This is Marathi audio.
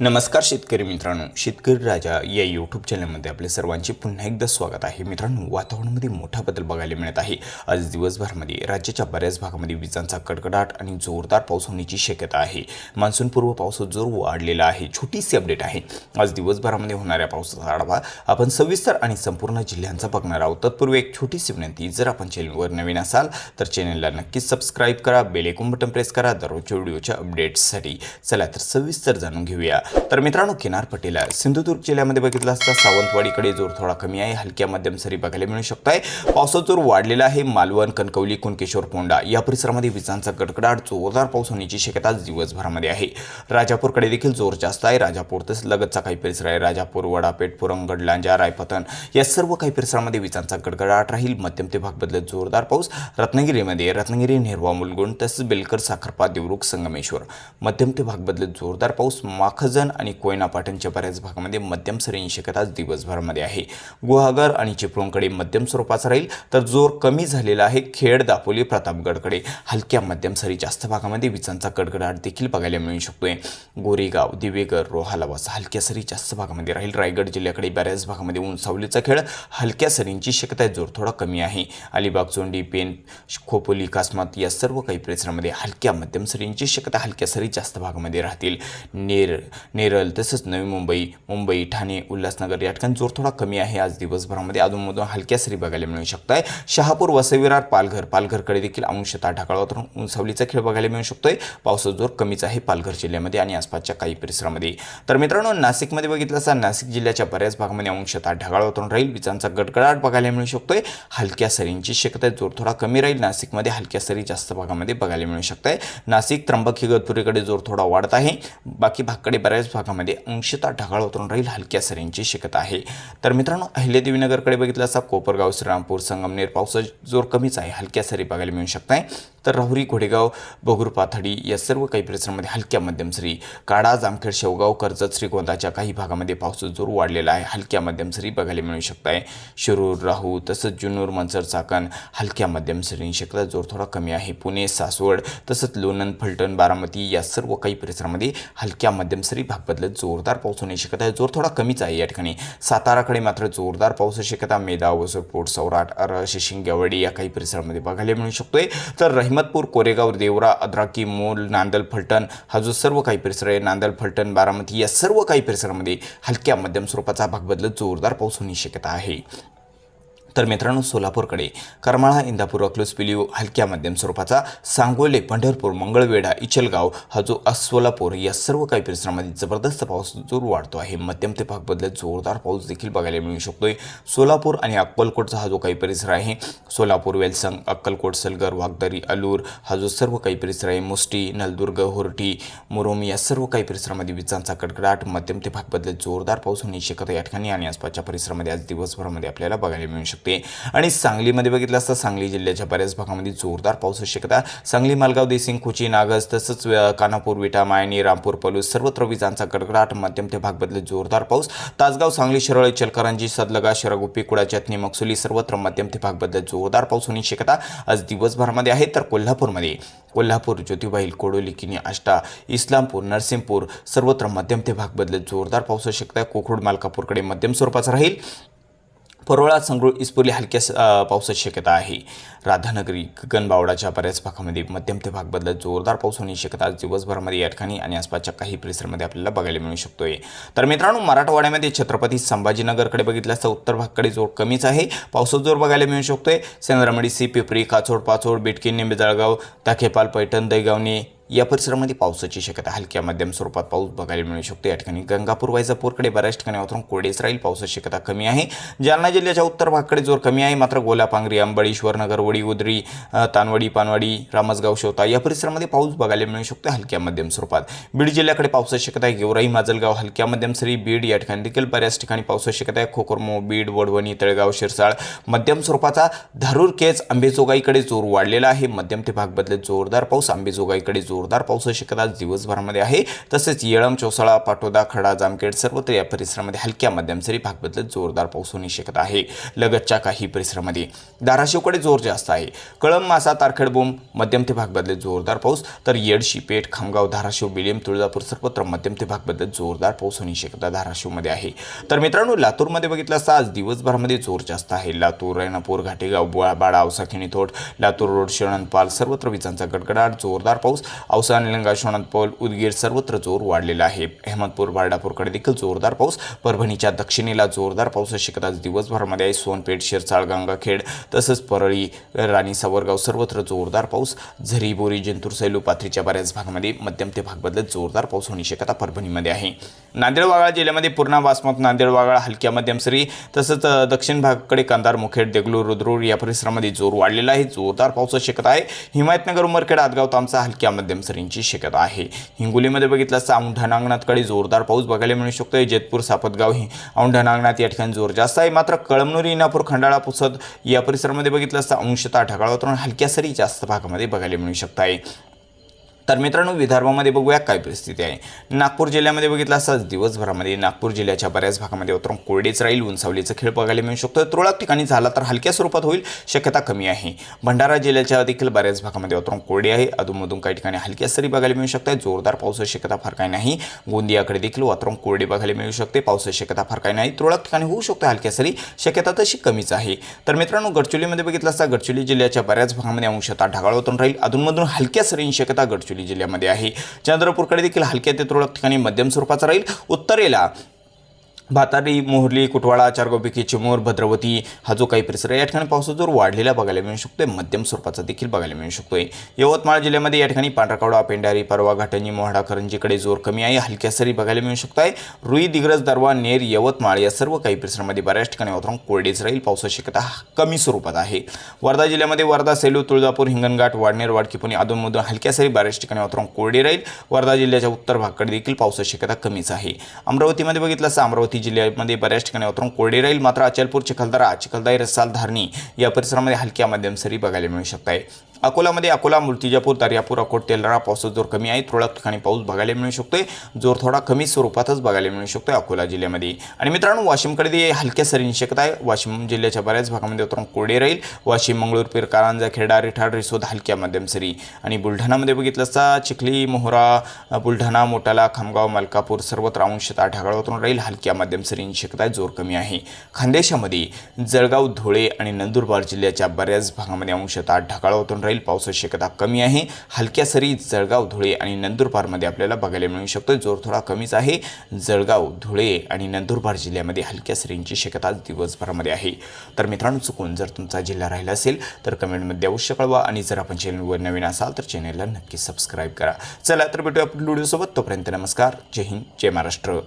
नमस्कार शेतकरी मित्रांनो. शेतकरी राजा या यूट्यूब चॅनलमध्ये आपल्या सर्वांचे पुन्हा एकदा स्वागत आहे. मित्रांनो वातावरणामध्ये मोठा बदल बघायला मिळत आहे. आज दिवसभरामध्ये राज्याच्या बऱ्याच भागामध्ये विजांचा कडकडाट आणि जोरदार पाऊस होण्याची शक्यता आहे. मान्सूनपूर्व पाऊस जोर वाढलेला आहे. छोटीशी अपडेट आहे. आज दिवसभरामध्ये होणाऱ्या पावसाचा आढावा आपण सविस्तर आणि संपूर्ण जिल्ह्यांचा बघणार आहोत. तत्पूर्वी एक छोटीशी विनंती जर आपण चॅनलवर नवीन असाल तर चॅनलला नक्कीच सबस्क्राईब करा बेलेकून बटन प्रेस करा. दररोजच्या व्हिडिओच्या अपडेट्ससाठी चला तर सविस्तर जाणून घेऊया. तर मित्रांनो किनारपट्टीला सिंधुदुर्ग जिल्ह्यामध्ये बघितलं असता सावंतवाडीकडे जोर थोडा कमी आहे. हलक्या मध्यम सरी बघायला मिळू शकत आहे पावसाचा जोर वाढलेला आहे. मालवण कणकवली कुणकेश्वर पोंडा या परिसरामध्ये विजांचा गडगडाट जोरदार पाऊस होण्याची शक्यता आज दिवसभरामध्ये आहे. राजापूरकडे देखील जोर जास्त आहे. राजापूर तसंच लगतचा काही परिसर आहे. राजापूर वडापेठ पुरंगड लांजा रायपतन या सर्व काही परिसरामध्ये विजांचा गडगडाट राहील. मध्यम ते भाग बदलत जोरदार पाऊस रत्नागिरीमध्ये रत्नागिरी नेरवा मुलगुण तसेच बेलकर साखरपा देवरुख संगमेश्वर. मध्यम ते भाग बदलत जोरदार पाऊस माखज माखजन आणि कोयना पाटणच्या बऱ्याच भागामध्ये मध्यम सरींची शक्यता आज दिवसभरामध्ये आहे. गुहागर आणि चिपळूणकडे मध्यम स्वरूपाचा राहील तर जोर कमी झालेला आहे खेड दापोली प्रतापगडकडे. हलक्या मध्यम सरी जास्त भागामध्ये विजांचा कडकडाट देखील बघायला मिळू शकतोय. गोरेगाव दिवेगर रोहालावास हलक्या सरी जास्त भागामध्ये राहील. रायगड जिल्ह्याकडे बऱ्याच भागामध्ये ऊन सावलीचा खेळ हलक्या सरींची शक्यता आहे जोर थोडा कमी आहे. अलिबाग चोंडी पेन खोपोली कासमात या सर्व काही परिसरामध्ये हलक्या मध्यम सरींची शक्यता हलक्या सरी जास्त भागामध्ये राहतील. नेर नेरळ तसंच नवी मुंबई मुंबई ठाणे उल्हासनगर या ठिकाणी जोर थोडा कमी आहे आज दिवसभरामध्ये. अधूनमधून हलक्या सरी बघायला मिळू शकत आहे शहापूर वसविरार पालघर पालघरकडे देखील अंशतः ढगाळ वातावरण उंचावलीचा खेळ बघायला मिळू शकतोय. पावसाचा जोर कमीच आहे पालघर जिल्ह्यामध्ये आणि आसपासच्या काही परिसरामध्ये. तर मित्रांनो नाशिकमध्ये बघितलं असता नाशिक जिल्ह्याच्या बऱ्याच भागामध्ये अंशतः ढगाळ वातावरण राहील. विजांचा गडगडाट बघायला मिळू शकतोय. हलक्या सरींची शक्यता जोर थोडा कमी राहील. नाशिकमध्ये हलक्या सरी जास्त भागामध्ये बघायला मिळू शकत आहे नाशिक त्र्यंबक इगतपुरीकडे जोर थोडा वाढत आहे. बाकी भागकडे बऱ्याच भागामध्ये अंशतः ढगाळ उतरून राहील हलक्या सरींची शक्यता आहे. तर मित्रांनो अहिल्यादेवीनगरकडे बघितलं असता कोपरगाव श्रीरामपूर संगमनेर पावसाचा जोर कमीच आहे. हलक्या सरी बघायला मिळू शकत आहे तर राहुरी घोडेगाव बगुर पाथडी या सर्व काही परिसरामध्ये हलक्या मध्यम सरी काडा जामखेड शेवगाव कर्जत श्रीगोंदाच्या काही भागामध्ये पावसाचा जोर वाढलेला आहे. हलक्या मध्यम सरी बघायला मिळू शकत आहे शिरूर राहू तसंच जुन्नूर मंचर चाकण हलक्या मध्यम सरी शक्यता जोर थोडा कमी आहे. पुणे सासवड तसंच लोणंद फलटण बारामती या सर्व काही परिसरामध्ये हलक्या मध्यम सरी भाग बदलत जोरदार पाऊस होण्याची शक्यता आहे. जोर थोडा कमीच आहे. या ठिकाणी साताराकडे मात्र जोरदार पावसाची शक्यता मेदा वसरपोट सौराट अर शिंगेवाडी या काही परिसरामध्ये बघायला मिळू शकतोय. तर रहिमतपूर कोरेगाव देवरा अद्राकी मोल नांदल फलटण हा जो सर्व काही परिसर आहे नांदल फलटण बारामती या सर्व काही परिसरामध्ये हलक्या मध्यम स्वरूपाचा भाग बदलत जोरदार पाऊस होण्याची शक्यता आहे. तर मित्रांनो सोलापूरकडे करमाळा इंदापूर अकलूज पिलिओ हलक्या मध्यम स्वरूपाचा सांगोले पंढरपूर मंगळवेढा इचलगाव हा जो सोलापूर या सर्व काही परिसरामध्ये जबरदस्त पाऊस जोर वाढतो आहे. मध्यम ते भाग बदलत जोरदार पाऊस देखील बघायला मिळू शकतोय. सोलापूर आणि अक्कलकोटचा हा जो काही परिसर आहे सोलापूर वेलसंग अक्कलकोट सलगर वागदरी अलूर हा जो सर्व काही परिसर आहे मुष्टी नलदुर्ग होर्टी मुरुम या सर्व काही परिसरामध्ये विजांचा कडकडाट मध्यम ते भाग बदलत जोरदार पाऊस होण्याची शक्यता या ठिकाणी आणि आसपासच्या परिसरामध्ये आज दिवसभरामध्ये आपल्याला बघायला मिळू शकतो. आणि सांगलीमध्ये बघितलं असता सांगली जिल्ह्याच्या बऱ्याच भागामध्ये जोरदार पावसाची शक्यता सांगली मालगाव देसिंग कुची नागज तसंच कानापूर विटा मायनी रामपूर पलूस सर्वत्र विजांचा गडगडाट. मध्यम ते भाग बदलत जोरदार पाऊस. तासगाव सांगली शिरोळ चलकरंजी सदलगा शिरागुप्पी कुडा चटणी सर्वत्र मध्यम ते भाग बदलत जोरदार पाऊस होण्याची शक्यता आज दिवसभरामध्ये आहे तर कोल्हापूरमध्ये. कोल्हापूर ज्योतिबाईल कोडोली किनी आष्टा इस्लामपूर नरसिंहपूर सर्वत्र मध्यम ते भाग बदलत जोरदार पाऊस शक्यता शकता. कोखरूड मालकापूरकडे मध्यम स्वरूपाचा राहील. परोळा संगरूळ इस्पुर्ली हलक्या पावसाची शक्यता आहे. राधानगरी गगनबावडाच्या बऱ्याच भागामध्ये मध्यम ते भाग बदलत जोरदार पाऊस होण्याची शक्यता आज दिवसभरामध्ये या ठिकाणी आणि आसपासच्या काही परिसरामध्ये आपल्याला बघायला मिळू शकतोय. तर मित्रांनो मराठवाड्यामध्ये छत्रपती संभाजीनगरकडे बघितलं असता उत्तर भागकडे जोर कमीच आहे. पावसाचा जोर बघायला मिळू शकतोय. सेंद्रमडी सी पिपरी काचोड पाचोड बिटकी निंबे जळगाव ताखेपाल पैठण दैगावणे या परिसरामध्ये पावसाची शक्यता हलक्या मध्यम स्वरूपात पाऊस बघायला मिळू शकतो. या ठिकाणी गंगापूर वैजापूरकडे बऱ्याच ठिकाणी वातावरण कोरडेच राहील पावसाची शक्यता कमी आहे. जालना जिल्ह्याच्या उत्तर भागाकडे जोर कमी आहे. मात्र गोलापांगरी अंबळी ईश्वरनगर वडी उदरी तानवडी पानवाडी रामसगाव शोता या परिसरामध्ये पाऊस बघायला मिळू शकतो हलक्या मध्यम स्वरूपात. बीड जिल्ह्याकडे पावसाची शक्यता आहे. गेवराई माजलगाव हलक्या मध्यम सरी बीड या ठिकाणी देखील बऱ्याच ठिकाणी पावसाची शक्यता आहे. खोकरमो बीड वडवणी तळेगाव शिरसाळ मध्यम स्वरूपाचा धारूर केज आंबेजोगाईकडे जोर वाढलेला आहे. मध्यम ते भाग बदलत जोरदार पाऊस आंबेजोगाईकडे जोर जोरदार पावसाची शक्यता आज दिवसभरामध्ये आहे. तसेच येळम चौसाळा पाटोदा खडा जामखेड सर्वत्र या परिसरामध्ये हलक्या मध्यम सरी भाग बदलत जोरदार पाऊस होण्याची शक्यता आहे. लगतच्या काही परिसरामध्ये धाराशिवकडे जोर जास्त आहे. कळम मासा तारखेड बोंब मध्यम ते भाग बदलत जोरदार पाऊस. तर येडशी पेठ खामगाव धाराशिव बिलियम तुळजापूर सर्वत्र मध्यम ते भाग बदलत जोरदार पाऊस होण्याची शक्यता धाराशिवमध्ये आहे. तर मित्रांनो लातूरमध्ये बघितलं असता आज दिवसभरामध्ये जोर जास्त आहे. लातूर रेणापूर घाटेगाव बुळा बाडा औसा खिणीतोड लातूर रोड शरणपाल सर्वत्र विजांचा गडगडाट जोरदार पाऊस. औसा निलंगा शोणतपोल उदगीर सर्वत्र जोर वाढलेला आहे. अहमदपूर बारडापूरकडे देखील जोरदार पाऊस परभणीच्या दक्षिणेला जोरदार पाऊस शिकताच आज दिवसभरामध्ये आहे. सोनपेठ शिरसाळ गंगाखेड तसंच परळी राणी सावरगाव सर्वत्र जोरदार पाऊस. झरी बोरी जिंतूर सैलू पाथरीच्या बऱ्याच भागामध्ये मध्यम ते भाग बदलत जोरदार पाऊस होण्याची शक्यता परभणीमध्ये आहे. नांदेड वाघाळा जिल्ह्यामध्ये पूर्णा वासमत नांदेड वाघाळा हलक्या मध्यम सरी तसंच दक्षिण भागाकडे कंधार मुखेड देगलूर रुद्रूर या परिसरामध्ये जोर वाढलेला आहे. जोरदार पावसाची शक्यता आहे. हिमायतनगर उमरखेड आदगाव तामचा हलक्या मध्यम सरींची शक्यता आहे. हिंगोलीमध्ये बघितलं असता औंढा जोरदार पाऊस बघायला मिळू शकतो जेतपूर सापतगाव ही औंढा नांगणात या ठिकाणी जोर जास्त आहे. मात्र कळमनुरी इनापूर खंडाळा पुसद या परिसरामध्ये बघितलं असता अंशतः ढगाळ वातावरण हलक्या सरी जास्त भागामध्ये बघायला मिळू शकत आहे तर मित्रांनो विदर्भामध्ये बघूया काय परिस्थिती आहे. नागपूर जिल्ह्यामध्ये बघितलं असताच दिवसभरामध्ये नागपूर जिल्ह्याच्या बऱ्याच भागामध्ये उतरून कोरडेच राहील उंचावलीचा खेळ बघायला मिळू शकतो. तुरळक ठिकाणी झाला तर हलक्या स्वरूपात होईल शक्यता कमी आहे. भंडारा जिल्ह्याच्या देखील बऱ्याच भागामध्ये उतरून कोरडे आहे अधूनमधून काही ठिकाणी हलक्या सरी बघायला मिळू शकते जोरदार पावसाची शक्यता फार काही नाही. गोंदियाकडे देखील वातावरण कोरडे बघायला मिळू शकते पावसाची शक्यता फार काही नाही. तुरळक ठिकाणी होऊ शकते हलक्या सरी शक्यता तशी कमीच आहे. तर मित्रांनो गडचिरोलीमध्ये बघितलं असता गडचिरोली जिल्ह्याच्या बऱ्याच भागामध्ये अंशतः ढगाळ होतून राहील अधूनमधून हलक्या सरींची शक्यता गडचिरोली जिल्ह्यामध्ये आहे. चंद्रपूरकडे देखील हलक्या ते तुरळक ठिकाणी मध्यम स्वरूपाचा राहील. उत्तरेला भातारी मोहर्ली कुटवाडा चारगोपिकी चिमूर भद्रवती हा जो काही परिसर आहे या ठिकाणी पावसाचा जोर वाढलेला बघायला मिळू शकतोय. मध्यम स्वरूपाचा देखील बघायला मिळू शकतोय. यवतमाळ जिल्ह्यामध्ये या ठिकाणी पांढराकावडा पेंढारी परवा घाटंजी मोहाडा करंजीकडे जोर कमी आहे. हलक्या सरी बघायला मिळू शकत आहे रुई दिग्रज दरवा नेर यवतमाळ या सर्व काही परिसरामध्ये बऱ्याच ठिकाणी वातावरण कोरडेच राहील. पावसाची शक्यता कमी स्वरूपात आहे. वर्धा जिल्ह्यामध्ये वर्धा सेलू तुळजापूर हिंगणघाट वाडनेर वाडकीपुणे अधूनमधून हलक्या सरी बऱ्याच ठिकाणी वातावरण कोरडे राहील. वर्धा जिल्ह्याच्या उत्तर भागाकडे देखील पावसाची शक्यता कमीच आहे. अमरावतीमध्ये बघितलं असं अमरावती जिल्ह्यामध्ये बऱ्याच ठिकाणी उतरून कोरडी राहील मात्र अचलपूर चिखलदरा चिखलदाई रसाल धारणी या परिसरामध्ये हलक्या मध्यम सरी बघायला मिळू शकत आहे अकोलामध्ये अकोला मूर्तिजापूर दर्यापूर अकोट तेलरा पावसाचा जोर कमी आहे. तुरळक ठिकाणी पाऊस बघायला मिळू शकतोय. जोर थोडा कमी स्वरूपातच बघायला मिळू शकतोय अकोला जिल्ह्यामध्ये. आणि मित्रांनो वाशिमकडे हलक्या सरींची शक्यता आहे वाशिम जिल्ह्याच्या बऱ्याच भागामध्ये वातावरण कोरडे राहील. वाशिम मंगळूरपीर कारंजा खेडा रिठाड रिसोद हलक्या मध्यम सरी. आणि बुलढाणामध्ये बघितलं असता चिखली मोहरा बुलढाणा मोटाला खामगाव मलकापूर सर्वत्र अंशतः ढगाळ वातावरण राहील. हलक्या मध्यम सरींची शक्यता आहे जोर कमी आहे. खानदेशामध्ये जळगाव धुळे आणि नंदुरबार जिल्ह्याच्या बऱ्याच भागामध्ये अंशतः ढगाळ वातावरण राहील. पावसाची शक्यता कमी आहे. हलक्या सरी जळगाव धुळे आणि नंदुरबारमध्ये आपल्याला बघायला मिळू शकतो. जोर थोडा कमीच आहे. जळगाव धुळे आणि नंदुरबार जिल्ह्यामध्ये हलक्या सरींची शक्यता आज दिवसभरामध्ये आहे. तर मित्रांनो चुकून जर तुमचा जिल्हा राहिला असेल तर कमेंटमध्ये अवश्य कळवा. आणि जर आपण चॅनलवर नवीन असाल तर चॅनलला नक्की सबस्क्राईब करा. चला तर भेटूया आपण व्हिडिओसोबत. तोपर्यंत नमस्कार. जय हिंद जय महाराष्ट्र.